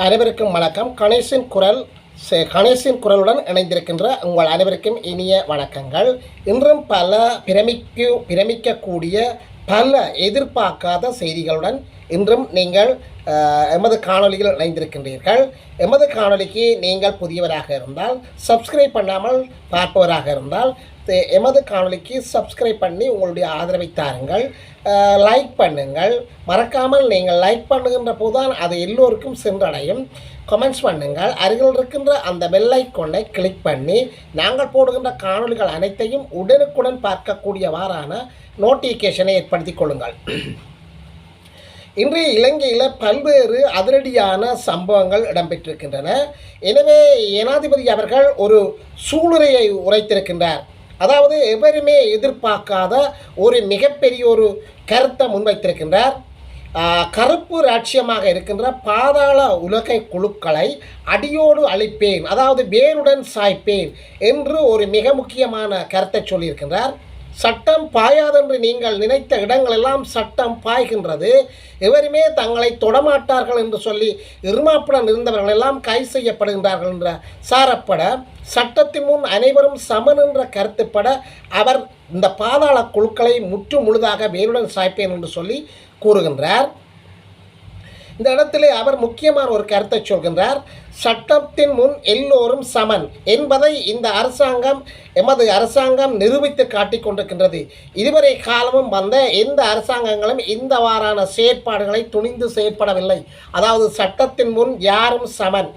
அனைவருக்கும் வணக்கம். கணேசின் குரல் சே- கணேசின் குரலுடன் இணைந்திருக்கின்ற உங்கள் அனைவருக்கும் இனிய வணக்கங்கள். இன்றும் பல பிரமிக்கு பிரமிக்கக்கூடிய பல எதிர்பார்க்காத செய்திகளுடன் இன்றும் நீங்கள் எமது காணொலியில் இணைந்திருக்கின்றீர்கள். எமது காணொளிக்கு நீங்கள் புதியவராக இருந்தால் சப்ஸ்கிரைப் பண்ணாமல் பார்ப்பவராக இருந்தால் எமது காணொளிக்கு சப்ஸ்கிரைப் பண்ணி உங்களுடைய ஆதரவை தாருங்கள். லைக் பண்ணுங்கள். மறக்காமல் நீங்கள் லைக் பண்ணுகின்ற போதுதான் அது எல்லோருக்கும் சென்றடையும். கமெண்ட்ஸ் பண்ணுங்கள். அருகில் இருக்கின்ற அந்த பெல் ஐக்கோனை கிளிக் பண்ணி நாங்கள் போடுகின்ற காணொலிகள் அனைத்தையும் உடனுக்குடன் பார்க்கக்கூடியவாறான நோட்டிஃபிகேஷனை ஏற்படுத்திக் கொள்ளுங்கள். இன்றைய இலங்கையில் பல்வேறு அதிரடியான சம்பவங்கள் இடம்பெற்றிருக்கின்றன. எனவே ஜனாதிபதி அவர்கள் ஒரு சூளுரையை உரைத்திருக்கின்றார். அதாவது எவருமே எதிர்பார்க்காத ஒரு மிகப்பெரிய ஒரு கருத்தை முன்வைத்திருக்கின்றார். கருப்பு ராட்சியமாக இருக்கின்ற பாதாள உலகை குழுக்களை அடியோடு அழிப்பேன் அதாவது வேருடன் சாய்ப்பேன் என்று ஒரு மிக முக்கியமான கருத்தை சொல்லியிருக்கின்றார். சட்டம் பாயாதென்று நீங்கள் நினைத்த இடங்களெல்லாம் சட்டம் பாய்கின்றது. எவருமே தங்களை தொடமாட்டார்கள் என்று சொல்லி இருமாப்புடன் இருந்தவர்கள் எல்லாம் கை செய்யப்படுகின்றார்கள் என்ற சாரப்பட சட்டத்தின் முன் அனைவரும் சமன் என்ற கருத்துப்பட அவர் இந்த பாதாள குழுக்களை முற்று முழுதாக வேலுடன் சாய்ப்பேன் என்று சொல்லி கூறுகின்றார். இந்த இடத்திலே அவர் முக்கியமான ஒரு கருத்தை சொல்கின்றார். சட்டத்தின் முன் எல்லோரும் சமன் என்பதை இந்த அரசாங்கம் எமது அரசாங்கம் நிரூபித்து காட்டிக் கொண்டிருக்கின்றது. இதுவரை காலமும் வந்த எந்த அரசாங்கங்களும் இந்த வாரான செயற்பாடுகளை துணிந்து செயற்படவில்லை. அதாவது சட்டத்தின் முன் யாரும் சமன்.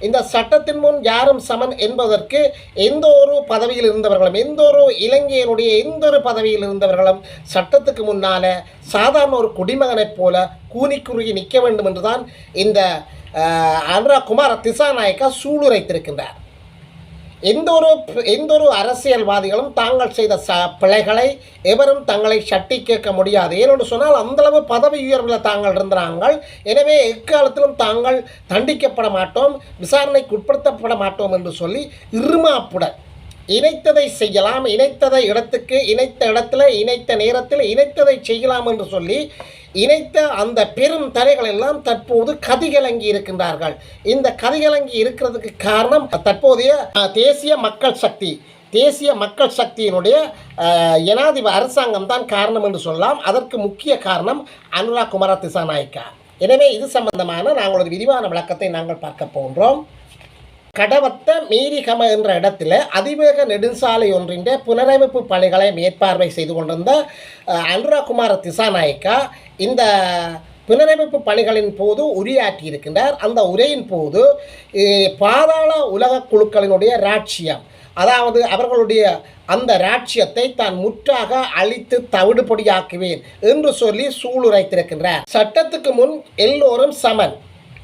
இந்த சட்டத்தின் முன் யாரும் சமன் என்பதற்கு எந்த ஒரு பதவியில் இருந்தவர்களும் எந்த ஒரு இளைஞருடைய எந்த ஒரு பதவியில் இருந்தவர்களும் சட்டத்துக்கு முன்னால் சாதாரண ஒரு குடிமகனைப் போல கூனி குறுகி நிற்க வேண்டும் என்றுதான் இந்த அஹ், அனுரா குமார திசாநாயக்கா சூளுரைத்திருக்கின்றார். எந்த ஒரு எந்த ஒரு அரசியல்வாதிகளும் தாங்கள் செய்த ச பிழைகளை எவரும் தங்களை சட்டி கேட்க முடியாது. ஏனென்று சொன்னால் அந்தளவு பதவி உயர்வில் தாங்கள் இருந்தாங்கள் எனவே எக்காலத்திலும் தாங்கள் தண்டிக்கப்பட மாட்டோம் விசாரணைக்கு உட்படுத்தப்பட மாட்டோம் என்று சொல்லி இருமாப்புடன் இணைத்ததை செய்யலாம் இணைத்ததை இடத்துக்கு இணைத்த இடத்துல இணைத்த நேரத்தில் இணைத்ததை செய்யலாம் என்று சொல்லி இணைத்த அந்த பெரும் தடைகள் எல்லாம் தற்போது கதிகலங்கி இருக்கின்றார்கள். இந்த கதிகலங்கி இருக்கிறதுக்கு காரணம் தற்போதைய தேசிய மக்கள் சக்தி. தேசிய மக்கள் சக்தியினுடைய அஹ், அரசாங்கம் தான் காரணம் என்று சொல்லலாம். அதற்கு முக்கிய காரணம் அனுராக் குமார திசாநாயக்கா. எனவே இது சம்பந்தமான நாங்கள் விரிவான விளக்கத்தை நாங்கள் பார்க்க போகின்றோம். கடவத்த மீரிகம என்ற இடத்துல அதிவேக நெடுஞ்சாலை ஒன்றின் புனரமைப்பு பணிகளை மேற்பார்வை செய்து கொண்டிருந்த அனுராகுமார திசாநாயக்கா இந்த புனரமைப்பு பணிகளின் போது உரையாற்றி இருக்கின்றார் அந்த உரையின் போது பாதாள உலக குழுக்களினுடைய ராட்சியம் அதாவது அவர்களுடைய அந்த ராட்சியத்தை தான் முற்றாக அழித்து தவிடுபடியாக்குவேன் என்று சொல்லி சூளுரைத்திருக்கின்றார். சட்டத்துக்கு முன் எல்லோரும் சமன்.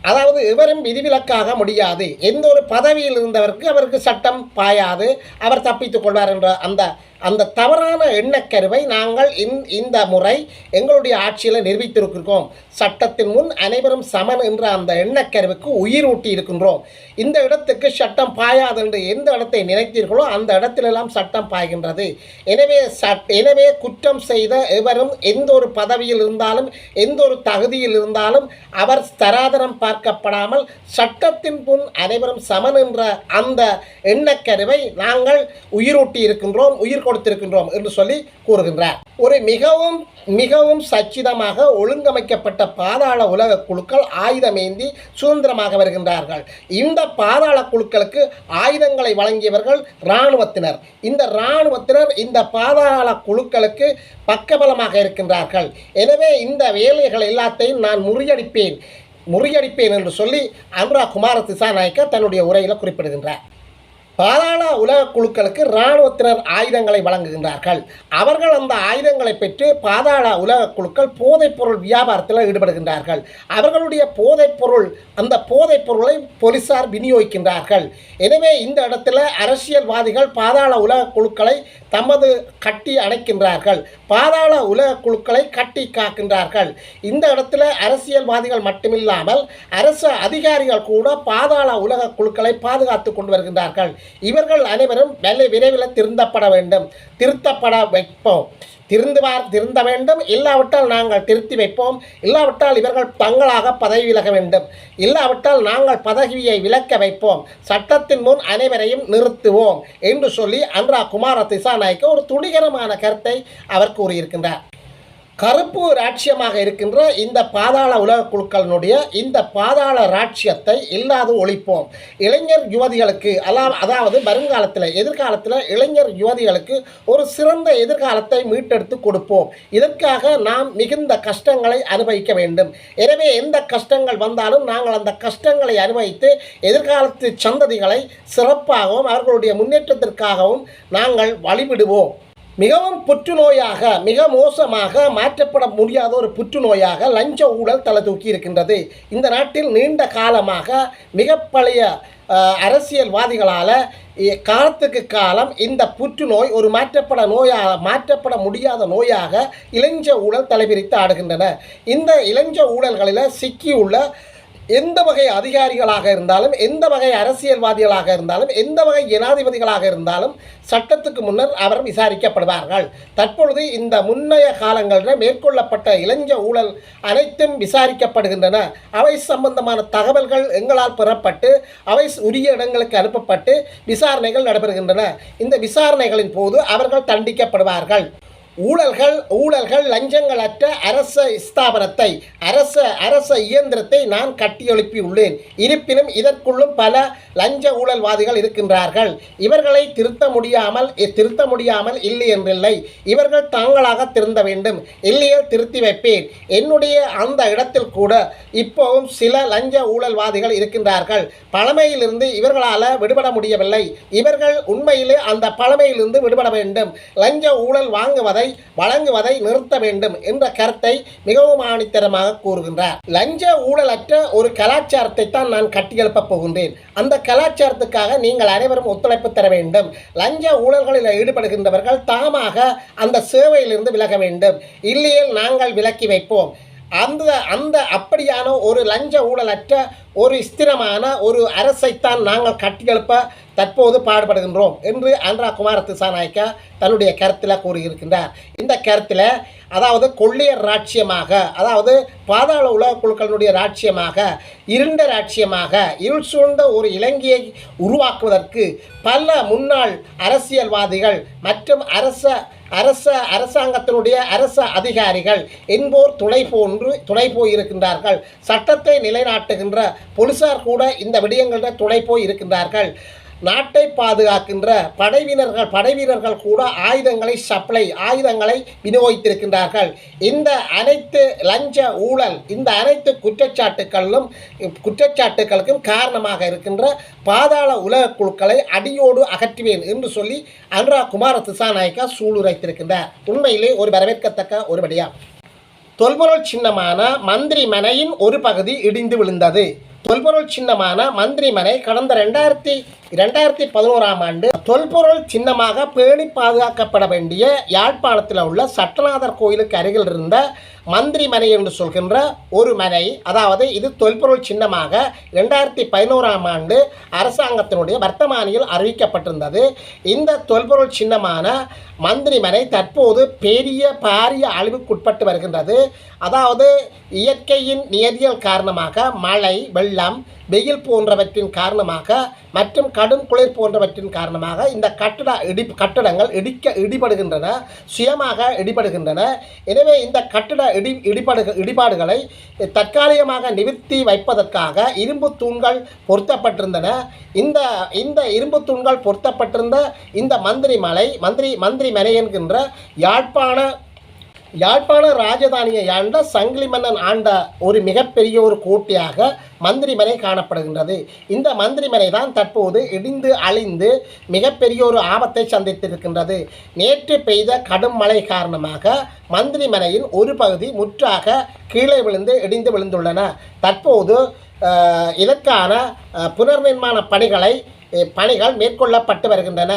அதாவது இவரும் விதிவிலக்காக முடியாது. எந்த ஒரு பதவியில் இருந்தவருக்கு அவருக்கு சட்டம் பாயாது. அவர் தப்பித்துக் கொள்வார் என்ற அந்த அந்த தவறான எண்ணக்கருவை நாங்கள் இந் இந்த முறை எங்களுடைய ஆட்சியில் நிரூபித்திருக்கிறோம் சட்டத்தின் முன் அனைவரும் சமன் என்ற அந்த எண்ணக்கருவுக்கு உயிர் ஊட்டி இருக்கின்றோம். இந்த இடத்துக்கு சட்டம் பாயாது என்று எந்த இடத்தை நினைத்தீர்களோ அந்த இடத்திலெல்லாம் சட்டம் பாய்கின்றது. எனவே சட் எனவே குற்றம் செய்த எவரும் எந்த ஒரு பதவியில் இருந்தாலும் எந்த ஒரு தகுதியில் இருந்தாலும் அவர் தராதரம் பார்க்கப்படாமல் சட்டத்தின் முன் அனைவரும் சமன் என்ற அந்த எண்ணக்கருவை நாங்கள் உயிரூட்டி இருக்கின்றோம். உயிர் கொடுத்திருக்கின்றோம் என்று சொல்லி கூறுகின்றார். ஒரு மிகவும் மிகவும் சச்சிதமாக ஒழுங்கமைக்கப்பட்ட பாதாள உலக குழுக்கள் ஆயுதமேந்தி சுதந்திரமாக வருகின்றார்கள். இந்த பாதாள குழுக்களுக்கு ஆயுதங்களை வழங்கியவர்கள் இராணுவத்தினர். இந்த இராணுவத்தினர் இந்த பாதாள குழுக்களுக்கு பக்கபலமாக இருக்கின்றார்கள். எனவே இந்த வேலைகள் எல்லாத்தையும் நான் முறியடிப்பேன் முறியடிப்பேன் என்று சொல்லி அனுரா குமார திசாநாயக்கர் தன்னுடைய உரையில் குறிப்பிடுகின்றார். பாதாள உலக குழுக்களுக்கு இராணுவத்தினர் ஆயுதங்களை வழங்குகின்றார்கள். அவர்கள் அந்த ஆயுதங்களை பெற்று பாதாள உலக குழுக்கள் போதைப்பொருள் வியாபாரத்தில் ஈடுபடுகின்றார்கள். அவர்களுடைய போதைப்பொருள் அந்த போதைப்பொருளை போலீசார் விநியோகிக்கின்றார்கள். எனவே இந்த இடத்துல அரசியல்வாதிகள் பாதாள உலக குழுக்களை தமது கட்டி அடைக்கின்றார்கள். பாதாள உலக குழுக்களை கட்டி காக்கின்றார்கள். இந்த இடத்துல அரசியல்வாதிகள் மட்டுமில்லாமல் அரசு அதிகாரிகள் கூட பாதாள உலக குழுக்களை பாதுகாத்து கொண்டு வருகின்றார்கள். இவர்கள் அனைவரும் வெலை விரைவில் திருந்தப்பட வேண்டும். திருத்தப்பட வைப்போம். திருந்துவார் திருந்த வேண்டும். இல்லாவிட்டால் நாங்கள் திருத்தி வைப்போம். இல்லாவிட்டால் இவர்கள் தங்களாக பதவி விலக வேண்டும். இல்லாவிட்டால் நாங்கள் பதவியை விலக்க வைப்போம். சட்டத்தின் முன் அனைவரையும் நிறுத்துவோம் என்று சொல்லி அன்றா குமார திசாநாய்க்கு ஒரு துணிகரமான கருத்தை அவர் கூறியிருக்கின்றார். கருப்பு ராட்சியமாக இருக்கின்ற இந்த பாதாள உலக குழுக்களினுடைய இந்த பாதாள ராட்சியத்தை இல்லாது ஒழிப்போம். இளைஞர் யுவதிகளுக்கு அல்லா அதாவது வருங்காலத்தில் எதிர்காலத்தில் இளைஞர் யுவதிகளுக்கு ஒரு சிறந்த எதிர்காலத்தை மீட்டெடுத்து கொடுப்போம். இதற்காக நாம் மிகுந்த கஷ்டங்களை அனுபவிக்க வேண்டும். எனவே எந்த கஷ்டங்கள் வந்தாலும் நாங்கள் அந்த கஷ்டங்களை அனுபவித்து எதிர்காலத்து சந்ததிகளை சிறப்பாகவும் அவர்களுடைய முன்னேற்றத்திற்காகவும் நாங்கள் வழிவிடுவோம் மிகவும் புற்றுநோயாக மிக மோசமாக மாற்றப்பட முடியாத ஒரு புற்றுநோயாக லஞ்ச ஊழல் தலை தூக்கி இருக்கின்றது. இந்த நாட்டில் நீண்ட காலமாக மிக பழைய அரசியல்வாதிகளால் காலத்துக்கு காலம் இந்த புற்றுநோய் ஒரு மாற்றப்பட நோயாக மாற்றப்பட முடியாத நோயாக இளைஞ ஊழல் தலைபிரித்து ஆடுகின்றன. இந்த இளைஞ ஊழல்களில் சிக்கியுள்ள எந்த வகை அதிகாரிகளாக இருந்தாலும் எந்த வகை அரசியல்வாதிகளாக இருந்தாலும் எந்த வகை ஜனாதிபதிகளாக இருந்தாலும் சட்டத்துக்கு முன்னர் அவர் விசாரிக்கப்படுவார்கள். தற்பொழுது இந்த முன்னைய காலங்களில் மேற்கொள்ளப்பட்ட இளைஞ ஊழல் அனைத்தும் விசாரிக்கப்படுகின்றன. அவை சம்பந்தமான தகவல்கள் எங்களால் பெறப்பட்டு அவை உரிய இடங்களுக்கு அனுப்பப்பட்டு விசாரணைகள் நடைபெறுகின்றன. இந்த விசாரணைகளின் போது அவர்கள் தண்டிக்கப்படுவார்கள். ஊழல்கள் ஊழல்கள் லஞ்சங்களற்ற அரச ஸ்தாபனத்தை அரச அரச இயந்திரத்தை நான் கட்டியெழுப்பி உள்ளேன். இருப்பினும் இதற்குள்ளும் பல லஞ்ச ஊழல்வாதிகள் இருக்கின்றார்கள். இவர்களை திருத்த முடியாமல் திருத்த முடியாமல் இல்லை என்றில்லை. இவர்கள் தாங்களாக திருந்த வேண்டும். இல்லையே திருத்தி வைப்பேன். என்னுடைய அந்த இடத்தில் கூட இப்போவும் சில லஞ்ச ஊழல்வாதிகள் இருக்கின்றார்கள். பழமையிலிருந்து இவர்களால் விடுபட முடியவில்லை. இவர்கள் உண்மையிலே அந்த பழமையிலிருந்து விடுபட வேண்டும். லஞ்ச ஊழல் வாங்குவதை வழங்குவதை நிறுத்த வேண்டும் என்ற கருத்தை மிகவும் ஆணித்தரமாக கூறுகின்றார். லஞ்ச ஊழலற்ற ஒரு கலாச்சாரத்தை தான் நான் கட்டியெழுப்பப் போகின்றேன். அந்த கலாச்சாரத்துக்காக நீங்கள் அனைவரும் ஒத்துழைப்பு தர வேண்டும். லஞ்ச ஊழல்களில் ஈடுபடுகின்றவர்கள் தாமாக அந்த சேவையிலிருந்து விலக வேண்டும். இல்லையே நாங்கள் விலக்கி வைப்போம். அந்த அந்த அப்படியான ஒரு லஞ்ச ஊழலற்ற ஒரு ஸ்திரமான ஒரு அரசைத்தான் நாங்கள் கட்டியெழுப்ப தற்போது பாடுபடுகின்றோம் என்று ஆந்திரா குமார திசாநாயக்கா தன்னுடைய கருத்தில் கூறியிருக்கின்றார். இந்த கருத்தில் அதாவது கொள்ளையர் ராட்சியமாக அதாவது பாதாள உலக குழுக்களினுடைய ராட்சியமாக இருண்ட ராட்சியமாக இருள் சூழ்ந்த ஒரு இலங்கையை உருவாக்குவதற்கு பல முன்னாள் அரசியல்வாதிகள் மற்றும் அரச அரச அரசாங்கத்தினுடைய அரச அதிகாரிகள் என்போர் துணை போன்று துணை போயிருக்கின்றார்கள். சட்டத்தை நிலைநாட்டுகின்ற போலீசார் கூட இந்த விடயங்களில் துணை போய் இருக்கின்றார்கள் நாட்டை பாதுகாக்கின்ற படைவீரர்கள் படைவீரர்கள் கூட ஆயுதங்களை சப்ளை ஆயுதங்களை விநியோகித்திருக்கின்றார்கள். இந்த அனைத்து லஞ்ச ஊழல் இந்த அனைத்து குற்றச்சாட்டுக்களிலும் குற்றச்சாட்டுகளுக்கும் காரணமாக இருக்கின்ற பாதாள உலக குழுக்களை அடியோடு அகற்றுவேன் என்று சொல்லி அனுரா குமார திசாநாயக்கா சூளுரைத்திருக்கின்றார். உண்மையிலே ஒரு வரவேற்கத்தக்க ஒரு விடயா தொல்பொருள் சின்னமான மந்திரி மனையின் ஒரு பகுதி இடிந்து விழுந்தது. தொல்பொருள் சின்னமான மந்திரி மனை கடந்த ரெண்டாயிரத்தி இரண்டாயிரத்தி பதினோராம் ஆண்டு தொல்பொருள் சின்னமாக பேணி பாதுகாக்கப்பட வேண்டிய யாழ்ப்பாணத்தில் உள்ள சட்டநாதர் கோயிலுக்கு அருகில் இருந்த மந்திரி மனை என்று சொல்கின்ற ஒரு மனை அதாவது இது தொல்பொருள் சின்னமாக ரெண்டாயிரத்தி பதினோராம் ஆண்டு அரசாங்கத்தினுடைய வர்த்தமானியில் அறிவிக்கப்பட்டிருந்தது. இந்த தொல்பொருள் சின்னமான மந்திரிமனை தற்போது பெரிய பாரிய அழிவுக்குட்பட்டு வருகின்றது. அதாவது இயற்கையின் நியதியல் காரணமாக மழை வெள்ளம் வெயில் போன்றவற்றின் காரணமாக மற்றும் கடும் குளிர் போன்றவற்றின் காரணமாக இந்த கட்டட இடி கட்டடங்கள் இடிக்க இடிபடுகின்றன சுயமாக இடிபடுகின்றன. எனவே இந்த கட்டட இடி இடிபடு இடிபாடுகளை தற்காலிகமாக நிவர்த்தி வைப்பதற்காக இரும்பு தூண்கள் பொருத்தப்பட்டிருந்தன. இந்த இந்த இரும்பு தூண்கள் பொருத்தப்பட்டிருந்த இந்த மந்திரி மலை மந்திரி மந்திரி மனை என்கின்ற யாழ்ப்பாண யாழ்ப்பாண ராஜதானியை ஆண்ட சங்கிலி மன்னன் ஆண்ட ஒரு மிகப்பெரிய ஒரு கோட்டையாக மந்திரிமனை காணப்படுகின்றது. இந்த மந்திரிமனை தான் தற்போது இடிந்து அழிந்து மிகப்பெரிய ஒரு ஆபத்தை சந்தித்திருக்கின்றது. நேற்று பெய்த கடும் மழை காரணமாக மந்திரிமனையின் ஒரு பகுதி முற்றாக கீழே விழுந்து இடிந்து விழுந்துள்ளன. தற்போது இதற்கான புனர்நிர்மாண பணிகளை பணிகள் மேற்கொள்ளப்பட்டு வருகின்றன.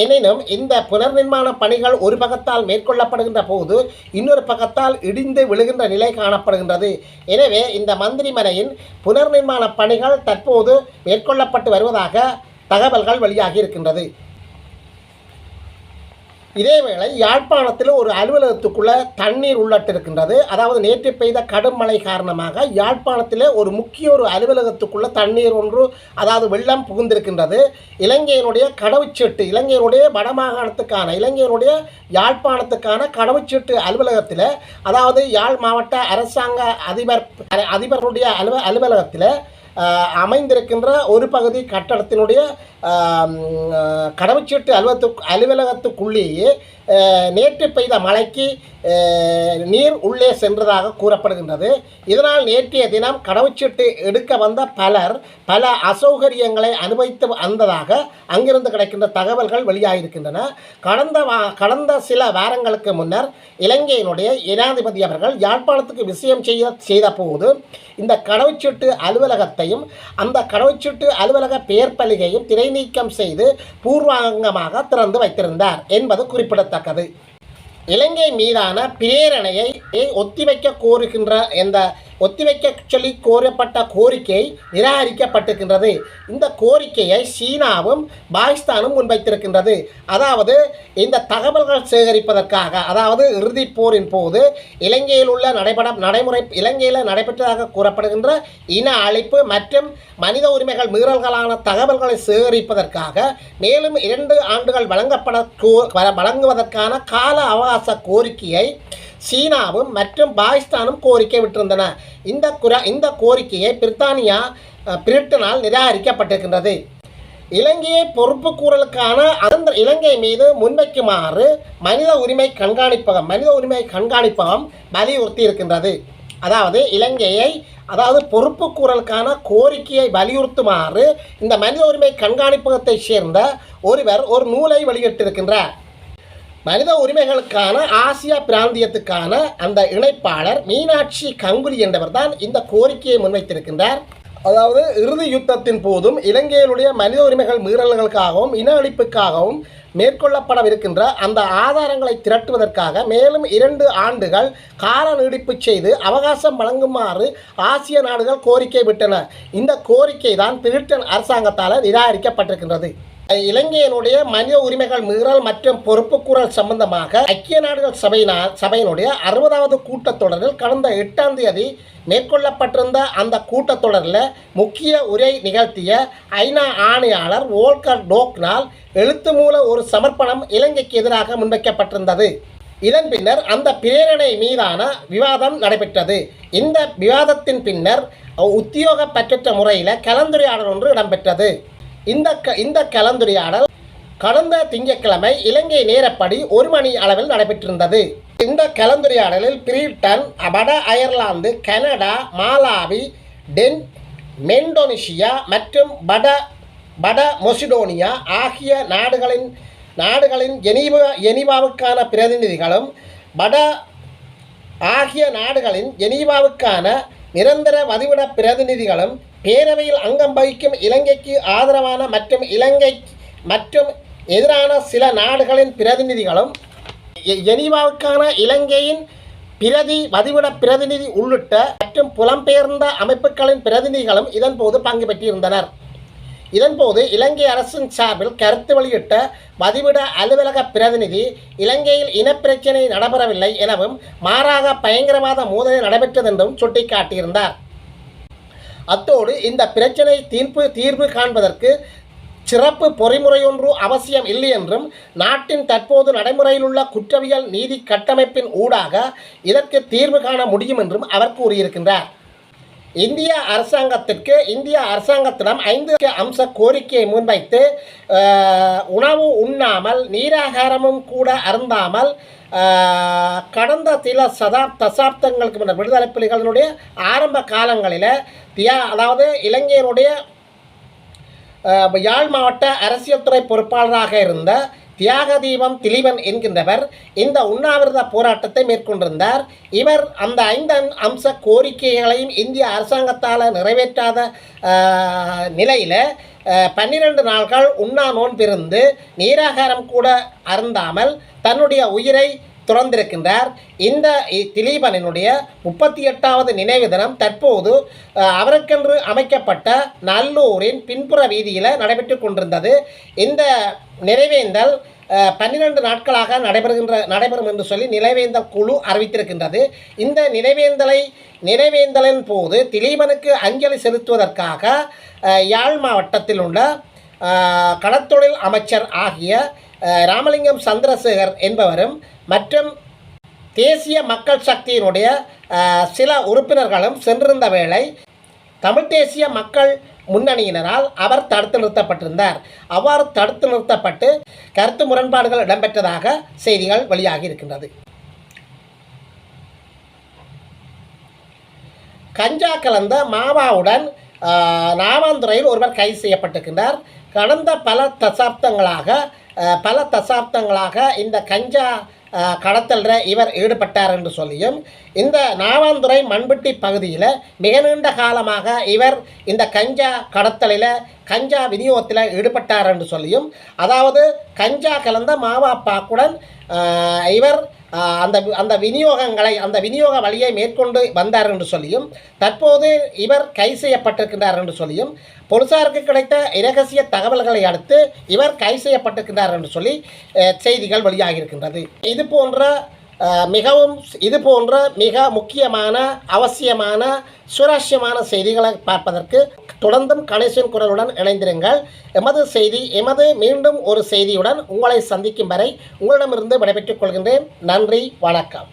எனினும் இந்த புனர்நிர்மாண பணிகள் ஒரு பக்கத்தால் மேற்கொள்ளப்படுகின்ற போது இன்னொரு பக்கத்தால் இடிந்து விழுகின்ற நிலை காணப்படுகின்றது. எனவே இந்த மந்திரி மனையின் புனர்நிர்மாண பணிகள் தற்போது மேற்கொள்ளப்பட்டு வருவதாக தகவல்கள் வெளியாகி இருக்கின்றது. இதேவேளை யாழ்ப்பாணத்தில் ஒரு அலுவலகத்துக்குள்ளே தண்ணீர் உள்ளட்டிருக்கின்றது. அதாவது நேற்று பெய்த கடும் மழை காரணமாக யாழ்ப்பாணத்தில் ஒரு முக்கிய ஒரு அலுவலகத்துக்குள்ளே தண்ணீர் ஒன்று அதாவது வெள்ளம் புகுந்திருக்கின்றது. இலங்கையினுடைய கடவுச்சீட்டு இலங்கையினுடைய வடமாகாணத்துக்கான இலங்கையினுடைய யாழ்ப்பாணத்துக்கான கடவுச்சீட்டு அலுவலகத்தில் அதாவது யாழ் மாவட்ட அரசாங்க அதிபர் அதிபருடைய அலுவ அலுவலகத்தில் அமைந்திருக்கின்ற ஒரு பகுதி கட்டடத்தினுடைய கடவுச்சீட்டு அலுவலத்து அலுவலகத்துக்குள்ளேயே நேற்று பெய்த மழைக்கு நீர் உள்ளே சென்றதாக கூறப்படுகின்றது. இதனால் நேற்றைய தினம் கடவுச்சீட்டு எடுக்க வந்த பலர் பல அசௌகரியங்களை அனுபவித்து வந்ததாக அங்கிருந்து கிடைக்கின்ற தகவல்கள் வெளியாகியிருக்கின்றன கடந்த வா கடந்த சில வாரங்களுக்கு முன்னர் இலங்கையினுடைய ஜனாதிபதி அவர்கள் யாழ்ப்பாணத்துக்கு விஷயம் செய்ய செய்த போது இந்த கடவுச்சீட்டு அலுவலகத்தையும் அந்த கடவுச்சீட்டு அலுவலக பெயர் பலிகையும் திரை நீக்கம் செய்து பூர்வாங்கமாக திறந்து வைத்திருந்தார் என்பது குறிப்பிடத்தக்கது. இலங்கை மீதான பிரேரணையை ஒத்திவைக்க கோருகின்ற இந்த ஒத்திவைக்க சொல்லி கோரப்பட்ட கோரிக்கை நிராகரிக்கப்பட்டிருக்கின்றது. இந்த கோரிக்கையை சீனாவும் பாகிஸ்தானும் முன்வைத்திருக்கின்றது. அதாவது இந்த தகவல்கள் சேகரிப்பதற்காக அதாவது இறுதிப் போரின் போது இலங்கையில் உள்ள நடைபெற நடைமுறை இலங்கையில் நடைபெற்றதாக கூறப்படுகின்ற இன அழிப்பு மற்றும் மனித உரிமைகள் மீறல்களான தகவல்களை சேகரிப்பதற்காக மேலும் இரண்டு ஆண்டுகள் வழங்கப்பட கோ- வ- வழங்குவதற்கான கால அவகாச கோரிக்கையை சீனாவும் மற்றும் பாகிஸ்தானும் கோரிக்கை விட்டிருந்தன. இந்த குர இந்த கோரிக்கையை பிரித்தானியா பிரிட்டனால் நிராகரிக்கப்பட்டிருக்கின்றது. இலங்கையை பொறுப்பு கூறலுக்கான அந்த இலங்கை மீது முன்வைக்குமாறு மனித உரிமை கண்காணிப்பகம் மனித உரிமை கண்காணிப்பகம் வலியுறுத்தி இருக்கின்றது அதாவது இலங்கையை அதாவது பொறுப்பு கூறலுக்கான கோரிக்கையை வலியுறுத்துமாறு இந்த மனித உரிமை கண்காணிப்பகத்தை சேர்ந்த ஒருவர் ஒரு நூலை வெளியிட்டிருக்கின்றார். மனித உரிமைகளுக்கான ஆசியா பிராந்தியத்துக்கான அந்த இணைப்பாளர் மீனாட்சி கங்குலி என்றவர் தான் இந்த கோரிக்கையை முன்வைத்திருக்கின்றார். அதாவது இறுதி யுத்தத்தின் போதும் இலங்கையினுடைய மனித உரிமைகள் மீறல்களுக்காகவும் இன அழிப்புக்காகவும் மேற்கொள்ளப்படவிருக்கின்ற அந்த ஆதாரங்களை திரட்டுவதற்காக மேலும் இரண்டு ஆண்டுகள் கால நீடிப்பு செய்து அவகாசம் வழங்குமாறு ஆசிய நாடுகள் கோரிக்கை விட்டன. இந்த கோரிக்கை தான் பிரிட்டன் அரசாங்கத்தால் நிராகரிக்கப்பட்டிருக்கின்றது. இலங்கையினுடைய மனித உரிமைகள் மீறல் மற்றும் பொறுப்புக்கூறல் சம்பந்தமாக ஐக்கிய நாடுகள் சபையினால் சபையினுடைய அறுபதாவது கூட்டத்தொடரில் கடந்த எட்டாம் தேதி மேற்கொள்ளப்பட்டிருந்த அந்த கூட்டத்தொடரில் முக்கிய உரை நிகழ்த்திய ஐநா ஆணையாளர் வோல்கர் டோக்னால் எழுத்து மூல ஒரு சமர்ப்பணம் இலங்கைக்கு எதிராக முன்வைக்கப்பட்டிருந்தது. இதன் பின்னர் அந்த பிரேரணை மீதான விவாதம் நடைபெற்றது. இந்த விவாதத்தின் பின்னர் உத்தியோகப்பற்ற முறையில் கலந்துரையாடல் ஒன்று இடம்பெற்றது. இந்த க இந்த கலந்துரையாடல் கடந்த திங்கட்கிழமை இலங்கை நேரப்படி ஒரு மணி அளவில் நடைபெற்றிருந்தது. இந்த கலந்துரையாடலில் பிரிட்டன் வட அயர்லாந்து கனடா மாலாவி டென் மெண்டோனேஷியா மற்றும் வட வட மொசிடோனியா ஆகிய நாடுகளின் நாடுகளின் ஜெனீவா ஜெனீவாவுக்கான பிரதிநிதிகளும் வட ஆகிய நாடுகளின் ஜெனீவாவுக்கான நிரந்தர வதிவிட பிரதிநிதிகளும் பேரவையில் அங்கம் வகிக்கும் இலங்கைக்கு ஆதரவான மற்றும் இலங்கை மற்றும் எதிரான சில நாடுகளின் பிரதிநிதிகளும் எ- ஜெனீவாவுக்கான இலங்கையின் பிரதி வதிவிட பிரதிநிதி உள்ளிட்ட மற்றும் புலம்பெயர்ந்த அமைப்புகளின் பிரதிநிதிகளும் இதன்போது பங்கு பெற்றிருந்தனர். இதன்போது இலங்கை அரசின் சார்பில் கருத்து வெளியிட்ட மதிவிட அலுவலக பிரதிநிதி இலங்கையில் இனப்பிரச்சினை நடைபெறவில்லை எனவும் மாறாக பயங்கரவாத மோதலை நடைபெற்றதென்றும் சுட்டிக்காட்டியிருந்தார். அத்தோடு இந்த பிரச்சனை தீர்ப்பு தீர்வு காண்பதற்கு சிறப்பு பொறிமுறையொன்று அவசியம் இல்லை என்றும் நாட்டின் தற்போது நடைமுறையில் உள்ள குற்றவியல் நீதி கட்டமைப்பின் ஊடாக இதற்கு தீர்வு காண முடியும் என்றும் அவர் கூறியிருக்கின்றார். இந்திய அரசாங்கத்திற்கு இந்திய அரசாங்கத்திடம் ஐந்து அம்ச கோரிக்கையை முன்வைத்து உணவு உண்ணாமல் நீராகாரமும் கூட அருந்தாமல் கடந்த சில சதா தசாப்தங்களுக்கு முன்னர் விடுதலை புலிகளினுடைய ஆரம்ப காலங்களில் தியா அதாவது இலங்கையினுடைய யாழ் மாவட்ட அரசியல் துறை பொறுப்பாளராக இருந்த தியாக தீபம் திலீபன் என்கின்றவர் இந்த உண்ணாவிரத போராட்டத்தை மேற்கொண்டிருந்தார். இவர் அந்த ஐந்து அம்ச கோரிக்கைகளையும் இந்திய அரசாங்கத்தால் நிறைவேற்றாத நிலையில் பன்னிரண்டு நாட்கள் உண்ணா நோன்பிருந்து நீராகாரம் கூட அருந்தாமல் தன்னுடைய உயிரை துறந்திருக்கின்றார். இந்த திலீபனினுடைய முப்பத்தி எட்டாவது நினைவு தினம் தற்போது அவருக்கென்று அமைக்கப்பட்ட நல்லூரின் பின்புற வீதியில் நடைபெற்று கொண்டிருந்தது. இந்த நிறைவேந்தல் பன்னிரண்டு நாட்களாக நடைபெறுகின்ற நடைபெறும் என்று சொல்லி நினைவேந்தல் குழு அறிவித்திருக்கின்றது. இந்த நினைவேந்தலை நினைவேந்தலின் போது திலீபனுக்கு அஞ்சலி செலுத்துவதற்காக யாழ் மாவட்டத்தில் உள்ள கடத்தொழில் அமைச்சர் ஆகிய ராமலிங்கம் சந்திரசேகர் என்பவரும் மற்றும் தேசிய மக்கள் சக்தியினுடைய அஹ், சில உறுப்பினர்களும் சென்றிருந்த வேளை தமிழ் தேசிய மக்கள் முன்னணியினரால் அவர் தடுத்து நிறுத்தப்பட்டிருந்தார். அவ்வாறு தடுத்து நிறுத்தப்பட்டு கருத்து முரண்பாடுகள் இடம்பெற்றதாக செய்திகள் வெளியாகி இருக்கின்றது. கஞ்சா கலந்த மாவாவுடன் ஆஹ், நாவாந்துறையில் ஒருவர் கைது செய்யப்பட்டிருக்கின்றார். கடந்த பல தசாப்தங்களாக பல தசாப்தங்களாக இந்த கஞ்சா கடத்தலில் இவர் ஈடுபட்டார் என்று சொல்லியும் இந்த நாவாந்துறை மண்பட்டி பகுதியில் மிக நீண்ட காலமாக இவர் இந்த கஞ்சா கடத்தலில் கஞ்சா விநியோகத்தில் ஈடுபட்டார் என்று சொல்லியும் அதாவது கஞ்சா கலந்த மாவா பாக்குடன் இவர் அந்த அந்த விநியோகங்களை அந்த விநியோக வழியை மேற்கொண்டு வந்தார் என்று சொல்லியும் தற்போது இவர் கை செய்யப்பட்டிருக்கின்றார் என்று சொல்லியும் போலீசாருக்கு கிடைத்த இரகசிய தகவல்களை அடுத்து இவர் கைது செய்யப்பட்டிருக்கிறார் என்று சொல்லி செய்திகள் வெளியாகியிருக்கின்றது. இது போன்ற மிகவும் இது போன்ற மிக முக்கியமான அவசியமான சுவாரஸ்யமான செய்திகளை பார்ப்பதற்கு தொடர்ந்தும் கணேசன் குரலுடன் இணைந்திருங்கள். எமது செய்தி எமது மீண்டும் ஒரு செய்தியுடன் உங்களை சந்திக்கும் வரை உங்களிடமிருந்து விடைபெற்றுக் கொள்கின்றேன். நன்றி வணக்கம்.